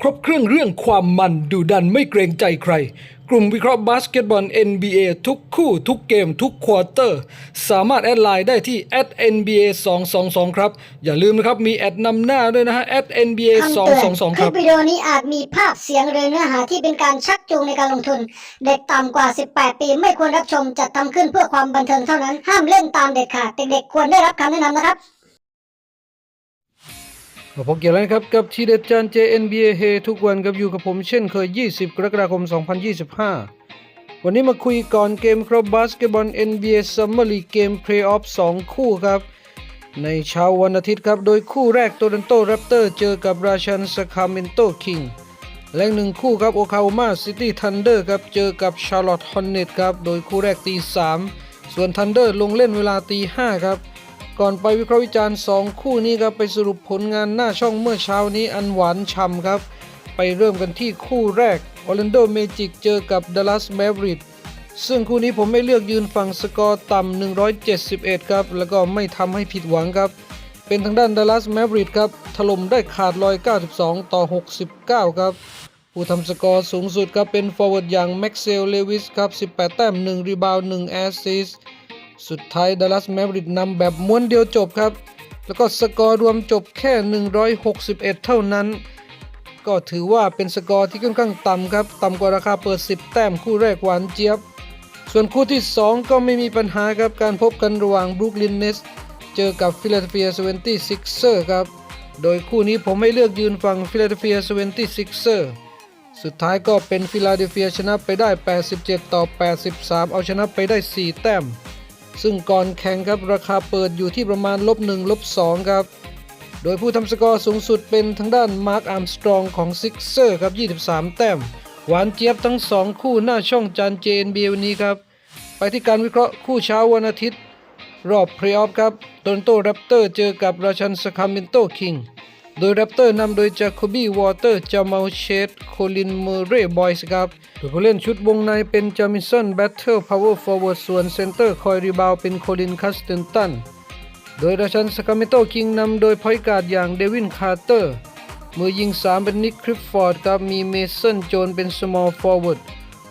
ครบเครื่องเรื่องความมันดุดันไม่เกรงใจใคร กลุ่มวิเคราะห์บาสเกตบอล NBA ทุกคู่ทุกเกมทุกควอเตอร์ สามารถแอดไลน์ได้ที่ @nba 222ครับ อย่าลืมนะครับ มีแอดนำหน้าด้วยนะฮะ @nba คำเตือน222คคลิรัปบวิดีโอนี้อาจมีภาพเสียงหรือเนื้อหาที่เป็นการชักจูงในการลงทุน เด็กต่ำกว่า 18 ปีไม่ควรรับชมจัดทำขึ้นเพื่อความบันเทิงเท่านั้น ห้ามเล่นตามเด็ดขาดเด็กๆควรได้รับคำแนะนำนะครับ มาพบกี่ยวแล้วนะครับกับทีเด็ดจาน JNBA เฮทุกวันกับอยู่กับผมเช่นเคย 20 กรกฎาคม 2025 วันนี้มาคุยก่อนเกมครับบาสเกตบอล NBA Summer League เกม Playoff 2 คู่ครับ ในเช้าวันอาทิตย์ครับ โดยคู่แรกโตลอนโตแรปเตอร์เจอกับราชันสคาเมนโตคิงและหนึ่งคู่ครับโอคาโอมาซิตี้ทันเดอร์ครับเจอกับชาร์ลอตฮอนเนตครับ โดยคู่แรกตี 3 ส่วนทันเดอร์ลงเล่นเวลาตี 5 ครับ ก่อนไปวิเคราะห์วิจารณ์ 2 คู่นี้ครับไปสรุปผลงานหน้าช่องเมื่อเช้านี้อันหวานฉ่ำครับ ไปเริ่มกันที่คู่แรกออร์แลนโดเมจิกเจอกับดัลลัสแมวริกซึ่งคู่นี้ผมไม่เลือกยืนฝั่งสกอร์ต่ำ 171 ครับ แล้วก็ไม่ทำให้ผิดหวังครับ เป็นทางด้านดัลลัสแมวริกครับ ถล่มได้ขาดลอย92 ต่อ 69 ครับ ผู้ทำสกอร์สูงสุดครับเป็นฟอร์เวิร์ดอย่างแม็กเซลเลวิสครับ 18 แต้ม 1 รีบาวด์1แอสซิสต์ สุดท้ายดัลลัสแมวริกนำแบบม้วนเดียวจบครับ แล้วก็สกอร์รวมจบแค่ 161 เท่านั้น ก็ถือว่าเป็นสกอร์ที่ค่อนข้างต่ำครับต่ำกว่าราคาเปิด 10 แต้มคู่แรกหวานเจี๊ยบ ส่วนคู่ที่ 2 ก็ไม่มีปัญหาครับการพบกันระหว่างบรูคลินเนสเจอกับฟิลาเดลเฟีย76 ers ครับโดยคู่นี้ผมไม่เลือกยืนฝั่งฟิลาเดลเฟีย76 ers สุดท้ายก็เป็นฟิลาเดลเฟียชนะไปได้ 87 ต่อ 83 เอาชนะไปได้ 4 แต้ม ซึ่งก่อนแข่งครับราคาเปิดอยู่ที่ประมาณลบ1ลบ2ครับ โดยผู้ทำสกอร์สูงสุดเป็นทางด้านมาร์คอาร์มสตรองของซิกเซอร์ครับ 23 แต้ม หวานเจี๊ยบทั้ง 2 คู่หน้าช่องจานเจนเบีวันนี้ครับ ไปที่การวิเคราะห์คู่เช้าวันอาทิตย์ รอบเพลย์ออฟครับโตนโตแรปเตอร์เจอกับราชันสคาเมนโตคิง โดยแรปเตอร์นำโดยจาโคบี้วอเตอร์จามาเชดโคลินเมเรย์บอยส์ครับโดยผู้เล่นชุดวงในเป็นจามิสันแบทเทิลพาวเวอร์ฟอร์เวิร์ดส่วนเซนเตอร์คอยรีบาวเป็นโคลินคัสเตนตันโดยราชันสคาเมโตคิงนำโดยพอยการ์ดอย่างเดวินคาร์เตอร์มือยิง 3 เป็นนิกคริฟฟอร์ดครับมีเมสันโจนเป็นสมอลฟอร์เวิร์ด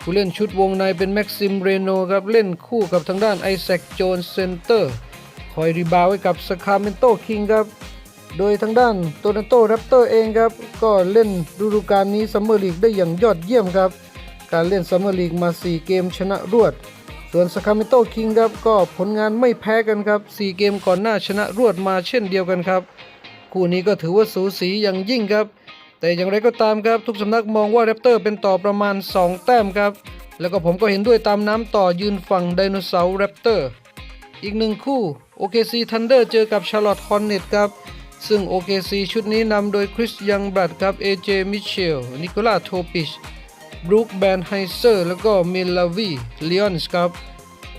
ผู้เล่นชุดวงในเป็นแม็กซิมเรโนครับเล่นคู่กับทางด้านไอแซคโจนเซนเตอร์คอยรีบาวไว้กับสคาเมโตคิงครับ โดยทางด้านโตนันโตแรปเตอร์เองครับ ก็เล่นฤดูกาลนี้ซัมเมอร์ลีกได้อย่างยอดเยี่ยมครับ การเล่นซัมเมอร์ลีกมา 4 เกมชนะรวด ส่วนสคาเมโตคิงครับก็ผลงานไม่แพ้กันครับ 4 เกมก่อนหน้าชนะรวดมาเช่นเดียวกันครับ คู่นี้ก็ถือว่าสูสีอย่างยิ่งครับ แต่อย่างไรก็ตามครับทุกสำนักมองว่าแรปเตอร์เป็นต่อประมาณ 2 แต้มครับ แล้วก็ผมก็เห็นด้วยตามน้ำต่อยืนฝั่งไดโนเสาร์แรปเตอร์อีกหนึ่งคู่ OKC Thunder เจอกับ Charlotte Hornets ครับ ซึ่ง OKC ชุดนี้นำโดยคริสยังบรัดครับ AJ Mitchell นิโคลาโทปิชบรูคแบนไฮเซอร์ แล้วก็มิลลาวีเลออนส์ครับ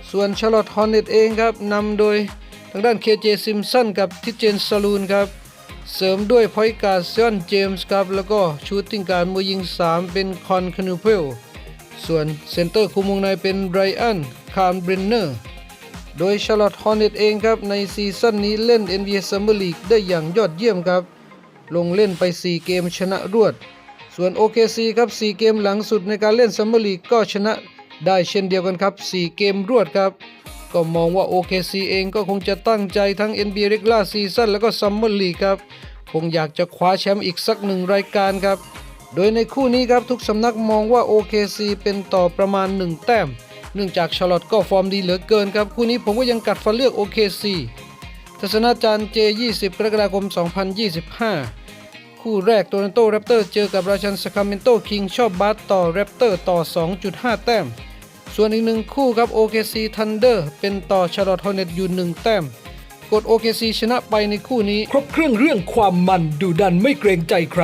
ส่วน Charlotte Hornets เองครับนำโดยทางด้าน KJ Simpson กับทิเจนซาลูนครับ เสริมด้วยพอยการ์เซอนเจมส์ครับ แล้วก็ชูตติ้งการมือยิง 3 เป็นคอนคานูเพลส่วนเซนเตอร์คุมวงในเป็นไบรอันคาร์มเบรนเนอร์ โดย Charlotte Hornets เองครับ ในซีซั่นนี้เล่น NBA Summer League ได้อย่างยอดเยี่ยมครับ ลงเล่นไป 4 เกมชนะรวด ส่วน OKC ครับ 4 เกมหลังสุดในการเล่น Summer League ก็ชนะได้เช่นเดียวกันครับ 4 เกมรวดครับ ก็มองว่า OKC เองก็คงจะตั้งใจทั้ง NBA Regular Season แล้วก็ Summer League ครับ คงอยากจะคว้าแชมป์อีกสักหนึ่งรายการครับ โดยในคู่นี้ครับทุกสำนักมองว่า OKC เป็นต่อประมาณ 1 แต้ม เนื่องจากชาร์ลอตก็ฟอร์มดีเหลือเกินครับ คู่นี้ผมก็ยังกัดฟันเลือก OKC ทัศนาจารย์ J20 กรกฎาคม 2025 คู่แรกโตลอนโตแรปเตอร์เจอกับราชันสคาเมนโตคิงชอบบาสต่อแรปเตอร์ต่อ 2.5 แต้ม ส่วนอีกหนึ่งคู่ครับ OKC Thunder เป็นต่อชาร์ลอตฮอร์เน็ตอยู่1แต้มกด OKC ชนะไปในคู่นี้ ครบเครื่องเรื่องความมันดุดันไม่เกรงใจใคร